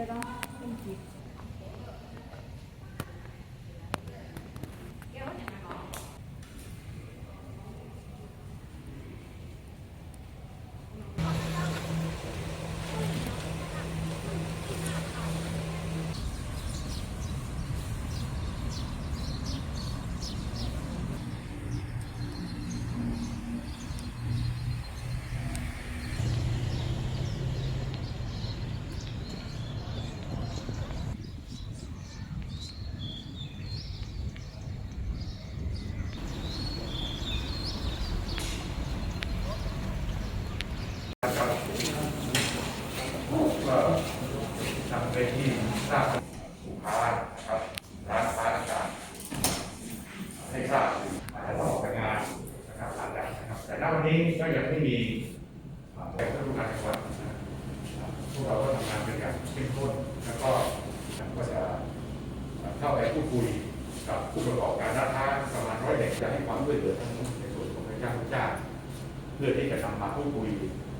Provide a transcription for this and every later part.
มันเป็นอันนี้ดีได้ต้องเป็นจิต ก็ทำเป็นที่ทราบผู้ค้านะครับร้านค้าต่างๆให้ทราบอาจจะต้องออกไปงานนะครับอาจจะนะครับแต่ณวันนี้ก็ยังไม่มีอ่าแต่ก็รู้การจังหวัดนะครับพวกเราก็ทำงานกันอย่างเข้มข้นแล้วก็ก็จะเข้าไปพูดคุยกับผู้ประกอบการร้านค้าประมาณร้อยเด็ก จะให้ความช่วยเหลือทั้งในส่วนของนายจ้างลูกจ้า เพื่อที่จะนำมาพูดคุย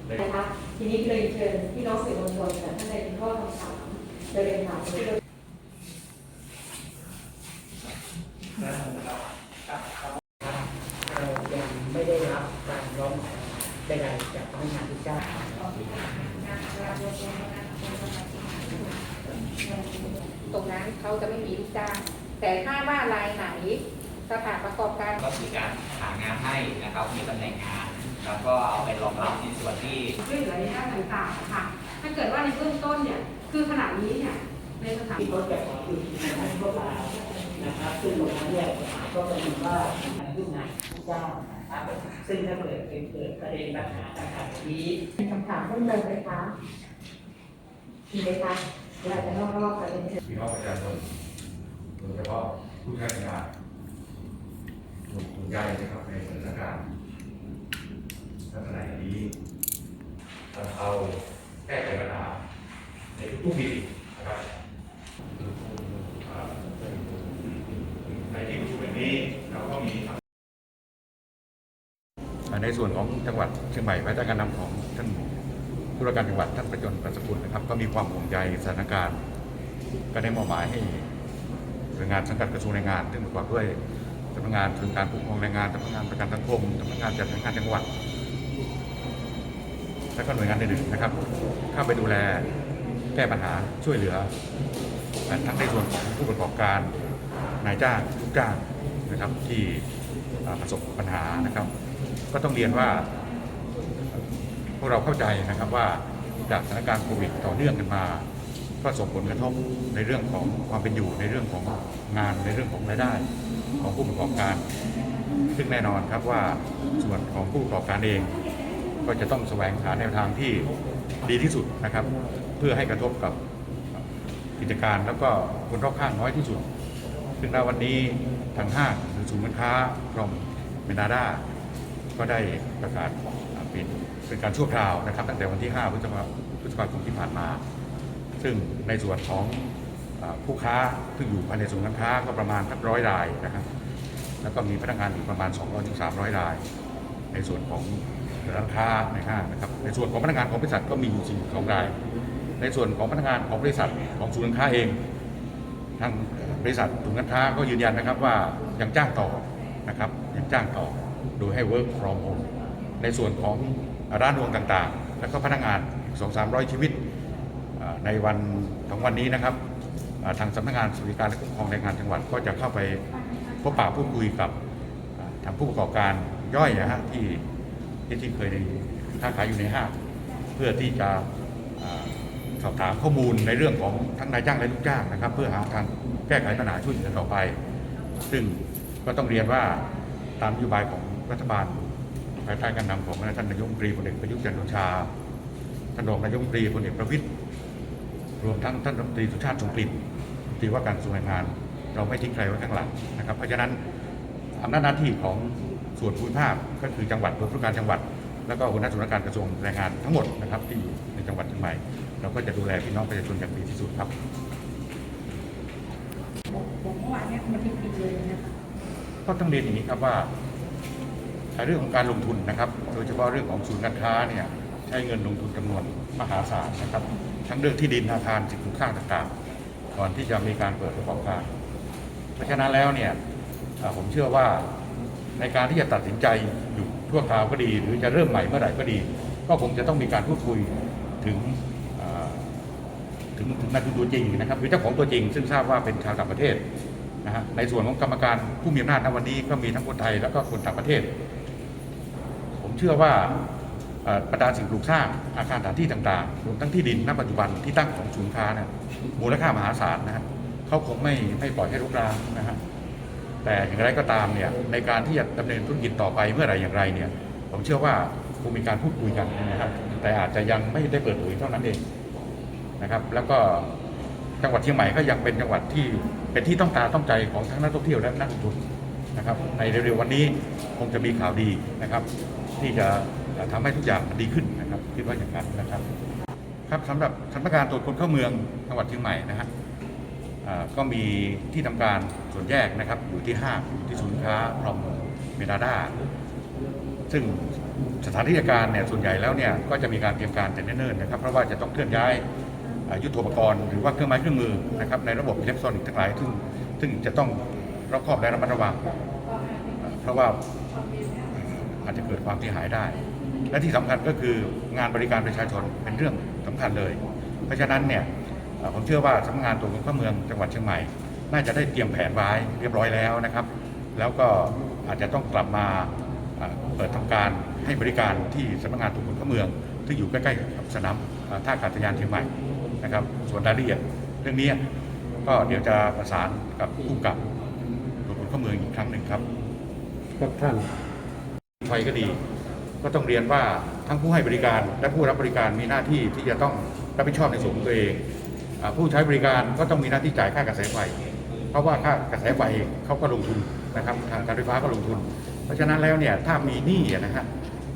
นะคะทีนี้เลยเชิญพี่น้องสื่อมวลชนท่านใดมีข้อคำถามจะเรียนถามที่เรายังไม่ได้รับการร้องขอใดๆจากพนักงานทุกเจ้าตรงนั้นเขาจะไม่มีลูกจ้างแต่ถ้าว่ารายไหน สถานประกอบการ ก็คือการหางานให้นะครับมีตำแหน่งงาน แล้วก็เอาไปรองรับในส่วนที่ช่วยเหลือในด้านต่างๆค่ะ ถ้าเกิดว่าในเบื้องต้นเนี่ย คือขณะนี้เนี่ย ในสถานที่รถแบบของคือการทั่วไปนะครับซึ่งตรงนั้นเนี่ยกฎหมายก็กำหนดว่าทางยุ่งงานทุกเจ้านะครับซึ่งถ้าเกิดเป็นเกิดประเด็นปัญหาต่างๆนี้มีคำถามเพิ่มเติมไหมคะมีไหมคะเวลาจะนอกรอบกันเลยนเชิญพี่น้องประชาชนโดยเฉพาะผู้ใช้งานก ลุ่มกลุ่มใหญ่นะครับในสถานการณ์ลักษณะอย่างนี้บรรเทาแก้ไขปัญหาในทุกๆมิตินะครับอ่าในที่ประชุมแห่งนี้เราก็มีในส่วนของจังหวัดเชียงใหม่ภายใต้การนำของท่านผู้ราชการจังหวัดท่านประจนประสกุลนะครับ ก็มีความห่วงใยสถานการณ์ ก็ได้มอบหมายให้หน่วยงานสังกัดกระทรวงแรงงาน ซึ่งประกอบด้วยำนักงานถึงการปกครองแรงงานสำนักงานประกันสังคมสำนักงานจัดงานจังหวัด และก็หน่วยงานอื่นๆนะครับ เข้าไปดูแลแก้ปัญหาช่วยเหลือ ทั้งในส่วนของผู้ประกอบการนายจ้างลูกจ้างนะครับที่ประสบปัญหานะครับ ก็ต้องเรียนว่า พวกเราเข้าใจนะครับว่าจากสถานการณ์โควิดต่อเนื่องกันมา ก็ส่งผลกระทบในเรื่องของความเป็นอยู่ในเรื่องของงานในเรื่องของรายได้ ของผู้ประกอบการ ซึ่งแน่นอนครับว่าส่วนของผู้ประกอบการเอง ก็จะต้องแสวงหาแนวทางที่ดีที่สุดนะครับ เพื่อให้กระทบกับกิจการแล้วก็คนรอบข้างน้อยที่สุด ซึ่งณวันนี้ทางห้างหรือศูนย์การค้ากรมเมนาดาก็ได้ประกาศอ่าปิดเป็นการชั่วคราวนะครับ ตั้งแต่วันที่ 5 พฤษภาคมที่ผ่านมา ซึ่งในส่วนของ ผู้ค้าที่อยู่ภายในศูนย์การค้าก็ประมาณทักร้อยรายนะครับ แล้วก็มีพนักงานอยู่ประมาณ 200ถึง300 ราย ในส่วนของร้านค้าในห้างนะครับ ในส่วนของพนักงานของบริษัทก็มีอยู่42ราย ในส่วนของพนักงานของบริษัทของศูนย์การค้าเอง ทางบริษัทศูนย์การค้าก็ยืนยันนะครับว่ายังจ้างต่อนะครับยังจ้างต่อโดยให้ work from home ในส่วนของร้านรวงต่างๆ แล้วก็พนักงาน 2 3 0 0 ชีวิตในวันของวันนี้นะครับ ทางสำนักงานสวัสดิการและคุ้มครองแรงงานจังหวัดก็จะเข้าไปพบปะพูดคุยกับทางผู้ประกอบการย่อยนะฮะที่ที่ที่เคยค้าขายอยู่ในห้างเพื่อที่จะสอบถามข้อมูลในเรื่องของทั้งนายจ้างและลูกจ้างนะครับ เพื่อหาทางแก้ไขปัญหาช่วยเหลือต่อไป ซึ่งก็ต้องเรียนว่าตามนโยบายของรัฐบาลภายใต้การนำของท่านนายกรัฐมนตรีพลเอกประยุทธ์จันทร์โอชาท่านรองนายกรัฐมนตรีพลเอกประวิตร รวมทั้งท่านรัฐมนตรีสุชาติชมกลิ่นรัฐมนตรีว่าการกระทรวงแรงงาน เราไม่ทิ้งใครไว้ข้างหลังนะครับ เพราะฉะนั้นอำนาจหน้าที่ของส่วนภูมิภาคก็คือจังหวัดโดยผู้การจังหวัด แล้วก็หัวหน้าส่วนราชการกระทรวงแรงงานทั้งหมดนะครับที่อยู่ในจังหวัดเชียงใหม่เราก็จะดูแลพี่น้องประชาชนอย่างดีที่สุดครับผมเมื่อวานเนี่ยมันผิดๆเลยนะคะก็ต้องเรียนอย่างนี้ครับว่าเรื่องของการลงทุนนะครับ โดยเฉพาะเรื่องของศูนย์การค้าเนี่ย ใช้เงินลงทุนจำนวนมหาศาลนะครับ ทั้งเรื่องที่ดินอาคารสิ่งปลูกสร้างต่างๆ ก่อนที่จะมีการเปิดประกอบการ เพราะฉะนั้นแล้วเนี่ยผมเชื่อว่าในการที่จะตัดสินใจอยู่ชั่วคราวก็ดี หรือจะเริ่มใหม่เมื่อไหร่ก็ดี ก็คงจะต้องมีการพูดคุยถึงถึงถึงนายทุนตัวจริงนะครับหรือเจ้าของตัวจริง ซึ่งทราบว่าเป็นชาวต่างประเทศนะฮะในส่วนของกรรมการผู้มีอำนาจณวันนี้ก็มีทั้งคนไทยแล้วก็คนต่างประเทศ ผมเชื่อว่า เอ่อบรรดานสิ่งปลูกสร้างอาคารสถานที่ต่างๆรวมทั้งที่ดินณปัจจุบันที่ตั้งของศูนย์ค้าเนี่ยมูลค่ามหาศาลนะฮะเขาคงไม่ไม่ปล่อยให้รุกรานนะฮะแต่อย่างไรก็ตามเนี่ยในการที่จะดำเนินธุรกิจต่อไปเมื่อไหร่อย่างไรเนี่ยผมเชื่อว่าคงมีการพูดคุยกันนะครับแต่อาจจะยังไม่ได้เปิดเผยเท่านั้นเองนะครับแล้วก็จังหวัดเชียงใหม่ก็ยังเป็นจังหวัดที่เป็นที่ต้องตาต้องใจของทั้งนักท่องเที่ยวและนักลงทุนนะครับในเร็วๆวันนี้คงจะมีข่าวดีนะครับ ที่จะ ทำให้ทุกอย่างดีขึ้นนะครับคิดว่าอย่างนั้นนะครับครับสำหรับสำนักงานตรวจคนเข้าเมืองจังหวัดเชียงใหม่นะฮะก็มีที่ทำการส่วนแยกนะครับ อยู่ที่ห้างอยู่ที่ศูนย์ค้าพรอมเมนาดาซึ่งสถานที่การเนี่ยส่วนใหญ่แล้วเนี่ยก็จะมีการเตรียมการแต่เนิ่นๆนะครับเพราะว่าจะต้องเคลื่อนย้ายยุทโธปกรณ์หรือว่าเครื่องไม้เครื่องมือนะครับในระบบอิเล็กทรอนิกส์ทั้งหลายซึ่งซึ่งจะต้องรอบคอบและระมัดระวัง เพราะว่าอาจจะเกิดความเสียหายได้ และที่สำคัญก็คืองานบริการประชาชนเป็นเรื่องสำคัญเลย เพราะฉะนั้นเนี่ยเอ่อผมเชื่อว่าสำนักงานตรวจคนเข้าเมืองจังหวัดเชียงใหม่ น่าจะได้เตรียมแผนไว้เรียบร้อยแล้วนะครับ แล้วก็อาจจะต้องกลับมาเอ่อเปิดทำการให้บริการที่สำนักงานตรวจคนเข้าเมืองที่อยู่ใกล้ๆกับสนามเอ่อท่าอากาศยานเชียงใหม่นะครับ ส่วนรายละเอียดเรื่องนี้ก็เดี๋ยวจะประสานกับผู้กำกับตรวจคนเข้าเมืองอีกครั้งหนึ่งครับครับท่านไฟก็ดี ก็ต้องเรียนว่าทั้งผู้ให้บริการและผู้รับบริการมีหน้าที่ที่จะต้องรับผิดชอบในส่วนของตัวเองอผู้ใช้บริการก็ต้องมีหน้าที่จ่ายค่ากระแสไฟเพราะว่าค่ากระแสไฟเขาก็ลงทุนนะครับทางการไฟฟ้าก็ลงทุน เพราะฉะนั้นแล้วเนี่ยถ้ามีหนี้อะนะฮะ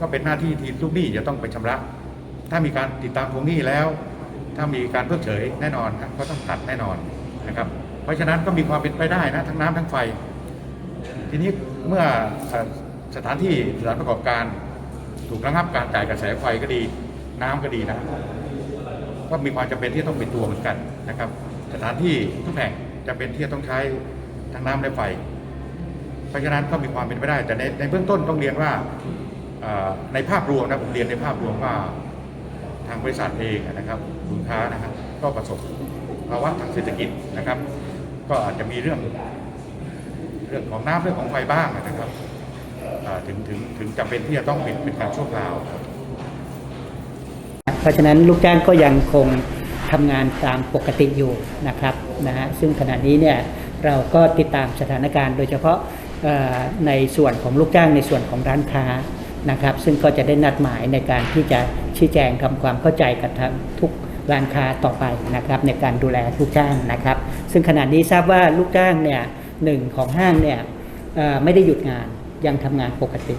ก็เป็นหน้าที่ที่ลูกหนี้จะต้องไปชำระ ถ้ามีการติดตามทวงหนี้แล้ว ถ้ามีการเพิกเฉยแน่นอนก็ต้องตัดแน่นอนนะครับเพราะฉะนั้นก็มีความเป็นไปได้นะทั้งน้ำทั้งไฟ ทีนี้เมื่อสถานที่สถานประกอบการ ถูกระงับการจ่ายกระแสไฟก็ดี น้ำก็ดีนะก็มีความจำเป็นที่ต้องปิดตัวเหมือนกันนะครับ สถานที่ทุกแห่งจำเป็นที่จะต้องใช้ทั้งน้ำและไฟ เพราะฉะนั้นก็มีความเป็นไปได้ แต่ในในเบื้องต้นต้องเรียนว่าในภาพรวมนะผมเรียนในภาพรวมว่าทางบริษัทเองนะครับสินค้านะครับก็ประสบภาวะทางเศรษฐกิจนะครับ ก็อาจจะมีเรื่อง เรื่องของน้ำเรื่องของไฟบ้างนะครับ ถึงถึงถึงจำเป็นที่จะต้องปิดเป็นการชั่วคราวเพราะฉะนั้นลูกจ้างก็ยังคงทำงานตามปกติอยู่นะครับนะฮะซึ่งขณะนี้เนี่ยเราก็ติดตามสถานการณ์โดยเฉพาะในส่วนของลูกจ้างในส่วนของร้านค้านะครับ ซึ่งก็จะได้นัดหมายในการที่จะชี้แจงทำความเข้าใจกับทางทุกร้านค้าต่อไปนะครับในการดูแลลูกจ้างนะครับ ซึ่งขณะนี้ทราบว่าลูกจ้างเนี่ยหนึ่งของห้างเนี่ยไม่ได้หยุดงาน ยังทำงานปกติ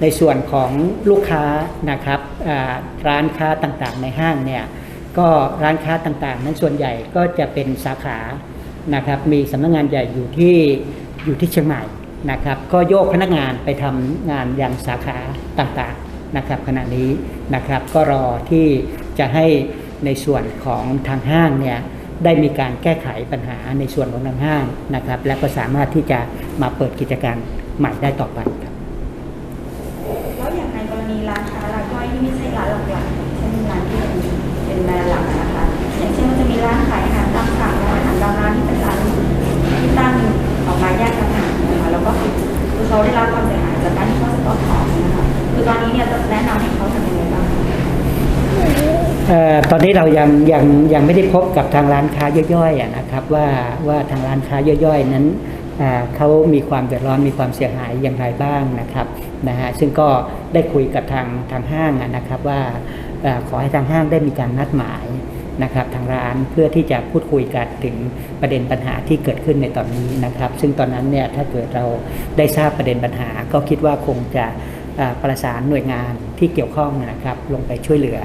ในส่วนของลูกค้านะครับร้านค้าต่างๆ ในห้างเนี่ยก็ร้านค้าต่างๆ นั้นส่วนใหญ่ก็จะเป็นสาขานะครับมีสำนักงานใหญ่อยู่ที่อยู่ที่เชียงใหม่นะครับก็โยกพนักงานไปทำงานอยังสาขาต่างๆนะครับขณะนี้นะครับก็รอที่จะให้ในส่วนของทางห้างเนี่ยได้มีการแก้ไขปัญหาในส่วนของทางห้างนะครับ และก็สามารถที่จะมาเปิดกิจการ ใหม่ได้ต่อไปครับแล้วอย่างในกรณีร้านค้ารายย่อยที่ไม่ใช่ร้านหลักๆเช่นร้านที่เป็นเป็นแบรนด์หลักนะคะอย่างเช่นมันจะมีร้านขายอาหารตามสั่งและอาหารตามร้านที่เป็นร้านที่ตั้งออกมาแยกต่างหากนะคะแล้วก็คือคือเขาได้รับความเสียหายจากการที่เขาสต็อกของนะคะคือตอนนี้เนี่ยจะแนะนำให้เขาทำยังไงบ้างคะเอ่อตอนนี้เรายังยังยังไม่ได้พบกับทางร้านค้าย่อยๆอะนะครับว่าว่าทางร้านค้าย่อยๆ นั้นอ่า เขามีความเดือดร้อนมีความเสียหายอย่างไรบ้างนะครับนะฮะซึ่งก็ได้คุยกับทางทางห้างนะครับว่าอขอให้ทางห้างได้มีการนัดหมายนะครับทางร้านเพื่อที่จะพูดคุยกันถึงประเด็นปัญหาที่เกิดขึ้นในตอนนี้นะครับ ซึ่งตอนนั้นเนี่ยถ้าเกิดเราได้ทราบประเด็นปัญหา ก็คิดว่าคงจะประสานหน่วยงานที่เกี่ยวข้องนะครับ ลงไปช่วยเหลือ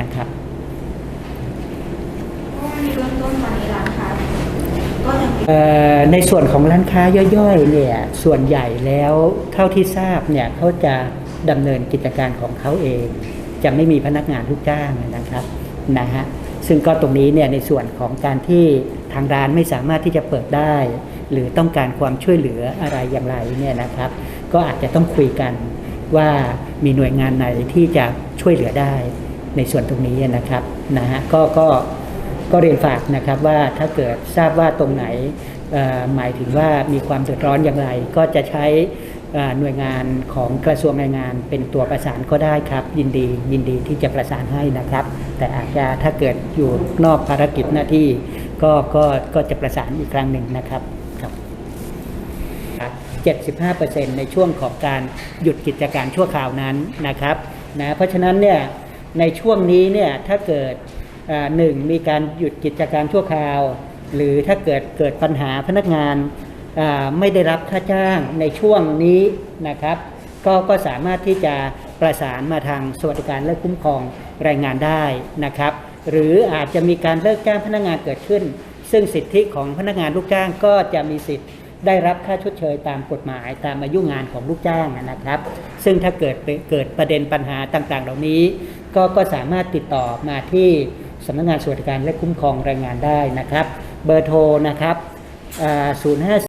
นะครับ เพราะว่าในเบื้องต้นตอนนี้ร้านค้าก็ยัง เอ่อ ในส่วนของร้านค้าย่อยๆเนี่ยส่วนใหญ่แล้วเท่าที่ทราบเนี่ยเขาจะดำเนินกิจการของเขาเอง จะไม่มีพนักงานลูกจ้างนะครับนะฮะซึ่งก็ตรงนี้เนี่ยในส่วนของการที่ทางร้านไม่สามารถที่จะเปิดได้ หรือต้องการความช่วยเหลืออะไรอย่างไรเนี่ยนะครับ ก็อาจจะต้องคุยกันว่ามีหน่วยงานไหนที่จะช่วยเหลือได้ในส่วนตรงนี้นะครับนะฮะก็ก็ ก็เรียนฝากนะครับว่าถ้าเกิดทราบว่าตรงไหนหมายถึงว่ามีความเดือดร้อนอย่างไร ก็จะใช้หน่วยงานของกระทรวงแรงงานเป็นตัวประสานก็ได้ครับ ยินดียินดีที่จะประสานให้นะครับ แต่อาจจะถ้าเกิดอยู่นอกภารกิจหน้าที่ก็ก็ก็จะประสานอีกครั้งหนึ่งนะครับครับ75%ในช่วงของการหยุดกิจการชั่วคราวนั้นนะครับนะเพราะฉะนั้นเนี่ยในช่วงนี้เนี่ยถ้าเกิด หนึ่งมีการหยุดกิจการชั่วคราว หรือถ้าเกิดเกิดปัญหาพนักงานไม่ได้รับค่าจ้างในช่วงนี้นะครับ ก็ก็สามารถที่จะประสานมาทางสวัสดิการและคุ้มครองแรงงานได้นะครับ หรืออาจจะมีการเลิกจ้างพนักงานเกิดขึ้น ซึ่งสิทธิของพนักงานลูกจ้างก็จะมีสิทธิ์ได้รับค่าชดเชยตามกฎหมายตามอายุงานของลูกจ้างนะครับ ซึ่งถ้าเกิดเกิดประเด็นปัญหาต่างๆ เหล่านี้ ก็ก็สามารถติดต่อมาที่ สำนักงานสวัสดิการและคุ้มครองแรงงานได้นะครับ เบอร์โทรนะครับ0 5